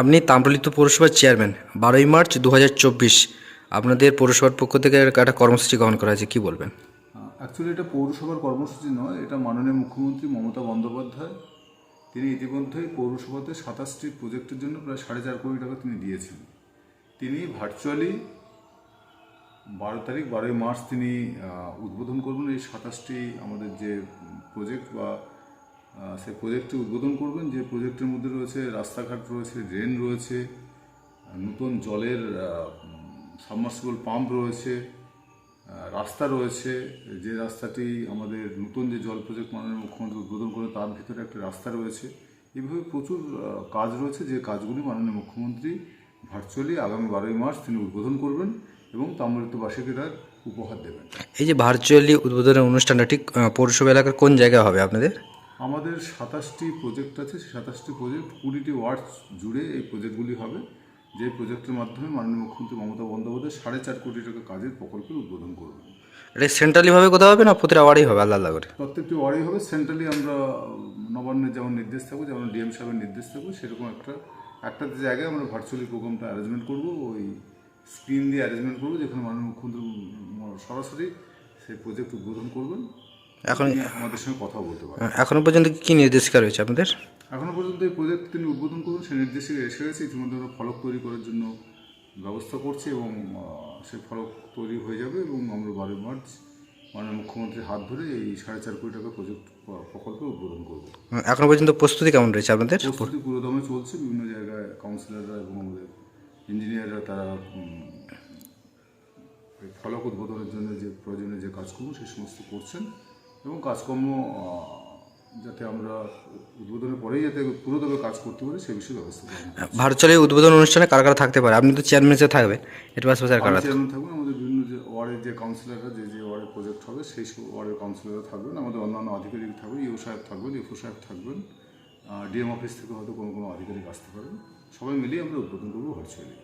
আপনি তাম্রলিপ্ত পৌরসভার চেয়ারম্যান, বারোই মার্চ দু হাজার চব্বিশ। আপনাদের পৌরসভার পক্ষ থেকে একটা কর্মসূচি গ্রহণ করা হয়েছে, কী বলবেন? অ্যাকচুয়ালি এটা পৌরসভার কর্মসূচি নয়, এটা মাননীয় মুখ্যমন্ত্রী মমতা বন্দ্যোপাধ্যায়। তিনি ইতিমধ্যেই পৌরসভাতে সাতাশটি প্রজেক্টের জন্য প্রায় সাড়ে চার কোটি টাকা তিনি দিয়েছেন। তিনি ভার্চুয়ালি বারো তারিখ, বারোই মার্চ তিনি উদ্বোধন করবেন এই সাতাশটি আমাদের যে প্রজেক্ট বা সেই প্রজেক্টটি উদ্বোধন করবেন। যে প্রজেক্টের মধ্যে রয়েছে রাস্তাঘাট রয়েছে ড্রেন রয়েছে নতুন জলের সাবমার্সিবল পাম্প রয়েছে রাস্তা রয়েছে। যে রাস্তাটি আমাদের নতুন যে জল প্রজেক্ট মাননীয় মুখ্যমন্ত্রী উদ্বোধন করে তার ভিতরে একটা রাস্তা রয়েছে। এইভাবে প্রচুর কাজ রয়েছে যে কাজগুলি মাননীয় মুখ্যমন্ত্রী ভার্চুয়ালি আগামী বারোই মার্চ তিনি উদ্বোধন করবেন এবং তাম্রলিপ্তবাসীকে তার উপহার দেবেন। এই যে ভার্চুয়ালি উদ্বোধনের অনুষ্ঠানটা ঠিক পৌরসভা এলাকার কোন জায়গায় হবে আপনাদের? আমাদের সাতাশটি প্রজেক্ট আছে সেই সাতাশটি প্রজেক্ট কুড়িটি ওয়ার্ড জুড়ে এই প্রজেক্টগুলি হবে। যে প্রজেক্টের মাধ্যমে মাননীয় মুখ্যমন্ত্রী মমতা বন্দ্যোপাধ্যায় সাড়ে চার কোটি টাকা কাজের প্রকল্পের উদ্বোধন করবেন। এটা সেন্ট্রালিভাবে কোথাও হবে না প্রতিটা ওয়ার্ডেই হবে আলাদা করে? প্রত্যেকটি ওয়ার্ডে হবে সেন্ট্রালি আমরা নবান্নের যেমন নির্দেশ থাকব যেমন ডিএম সাহেবের নির্দেশ থাকব সেরকম একটা একটা জায়গায় আমরা ভার্চুয়ালি প্রোগ্রামটা অ্যারেঞ্জমেন্ট করব ওই স্ক্রিন দিয়ে অ্যারেঞ্জমেন্ট করব যেখানে মাননীয় মুখ্যমন্ত্রী সরাসরি সেই প্রজেক্ট উদ্বোধন করবেন। এখন আমাদের সঙ্গে কথা বলতে পারেন। এখনও পর্যন্ত কি নির্দেশিকা রয়েছে আপনাদের? এখনও পর্যন্ত এই প্রজেক্ট তিনি উদ্বোধন করুন সেই নির্দেশে এসে গেছে ইতিমধ্যে আমরা ফলক তৈরি করার জন্য ব্যবস্থা করছি এবং সেই ফলক তৈরি হয়ে যাবে এবং আমরা বারোই মার্চ মাননীয় মুখ্যমন্ত্রীর হাত ধরে এই সাড়ে চার কোটি টাকা প্রজেক্ট প্রকল্পে উদ্বোধন করব। এখনও পর্যন্ত প্রস্তুতি কেমন রয়েছে আপনাদের? প্রস্তুতি পুরোদমে চলছে বিভিন্ন জায়গায় কাউন্সিলররা এবং আমাদের ইঞ্জিনিয়াররা তারা ফলক উদ্বোধনের জন্য যে প্রয়োজনীয় যে কাজকর্ম সেই সমস্ত করছেন। এবং কাজকর্ম যাতে আমরা উদ্বোধনের পরেই যাতে পুরোদমে কাজ করতে পারি সে বিষয়ে ব্যবস্থা করব ভার্চুয়ালি উদ্বোধন অনুষ্ঠানে কারা কারা থাকতে পারে? আপনি তো চেয়ারম্যান হিসেবে থাকবেন। এর পাশাপাশি আর কারা চেয়ারম্যান থাকবেন? আমাদের বিভিন্ন যে ওয়ার্ডের যে কাউন্সিলররা যে যে ওয়ার্ডের প্রজেক্ট হবে সেই সব ওয়ার্ডের কাউন্সিলররা থাকবেন আমাদের অন্যান্য আধিকারিক থাকবে ইউ সাহেব থাকবেন এফও সাহেব থাকবেন ডিএম অফিস থেকে হয়তো কোনো কোনো আধিকারিক আসতে পারেন। সবাই মিলিয়ে আমরা উদ্বোধন করব ভার্চুয়ালি